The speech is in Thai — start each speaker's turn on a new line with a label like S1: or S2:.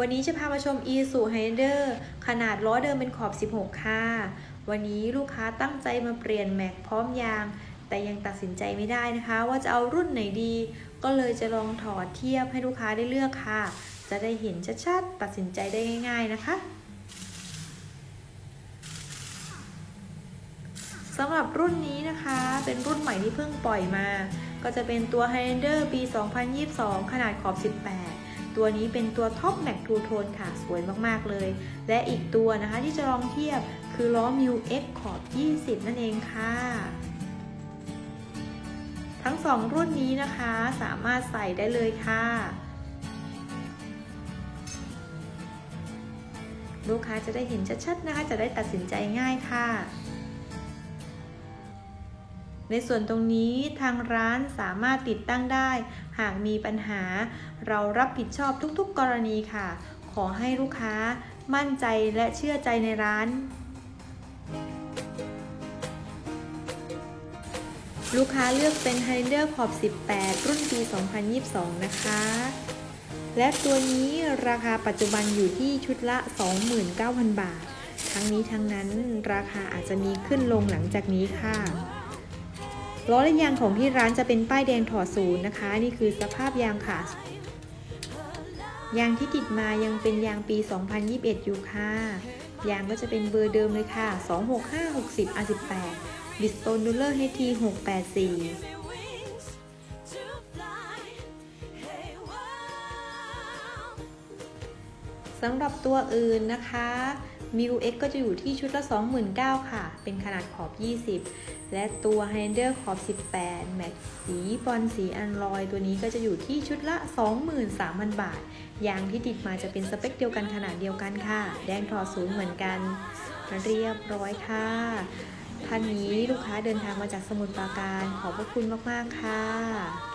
S1: วันนี้จะพามาชม e s u h i d e r ขนาดล้อเดิมเป็นขอบ 16 ค่ะ วันนี้ลูกค้าตั้งใจมาเปลี่ยนแม็กพร้อมยาง แต่ยังตัดสินใจไม่ได้นะคะ ว่าจะเอารุ่นไหนดี ก็เลยจะลองถอดเทียบให้ลูกค้าได้เลือกค่ะ จะได้เห็นชัดๆ ตัดสินใจได้ง่าย ๆนะคะสำหรับรุ่นนี้นะคะ เป็นรุ่นใหม่ที่เพิ่งปล่อยมา ก็จะเป็นตัว h i g h l a n d e r ปี 2022 ขนาดขอบ 18 ตัวนี้เป็นตัวท็อปแม็กทูโทนค่ะ สวยมากๆเลย และอีกตัวนะคะที่จะลองเทียบคือล้อ m u X ขอบ20 นั่นเองค่ะ ทั้ง 2 รุ่นนี้นะคะสามารถใส่ได้เลยค่ะ ลูกค้าจะได้เห็นชัดๆนะคะ จะได้ตัดสินใจง่ายค่ะ ในส่วนตรงนี้ทางร้านสามารถติดตั้งได้ หากมีปัญหา เรารับผิดชอบทุกๆกรณีค่ะ ขอให้ลูกค้ามั่นใจและเชื่อใจในร้าน ลูกค้าเลือกเป็น h i l d e r ขอบ 18 รุ่นปี 2022 นะคะ และตัวนี้ราคาปัจจุบันอยู่ที่ชุดละ 29,000 บาท ทั้งนี้ทั้งนั้นราคาอาจจะมีขึ้นลงหลังจากนี้ค่ะ ล้อและยางของที่ร้านจะเป็นป้ายแดงถอดศูนย์นะคะ นี่คือสภาพยางค่ะ ยางที่ติดมายังเป็นยางปี 2021 อยู่ค่ะ ยางก็จะเป็นเบอร์เดิมเลยค่ะ 26560 R18 บิสโตนดูเลอร์ HT 684สำหรับตัวอื่นนะคะ m i u X ก็จะอยู่ที่ชุดละ 29,000ค่ะ เป็นขนาดขอบ 20 และตัว h i n d e r ขอบ 18 แม็กสีบอลสีอันลอย ตัวนี้ก็จะอยู่ที่ชุดละ 23,000 บาท ยางที่ติดมาจะเป็นสเปคเดียวกันขนาดเดียวกันค่ะ แดงถอดศูนย์เหมือนกัน เรียบร้อยค่ะท่านนี้ลูกค้าเดินทางมาจากสมุทรปราการ ขอบพระคุณมาก ๆ ค่ะ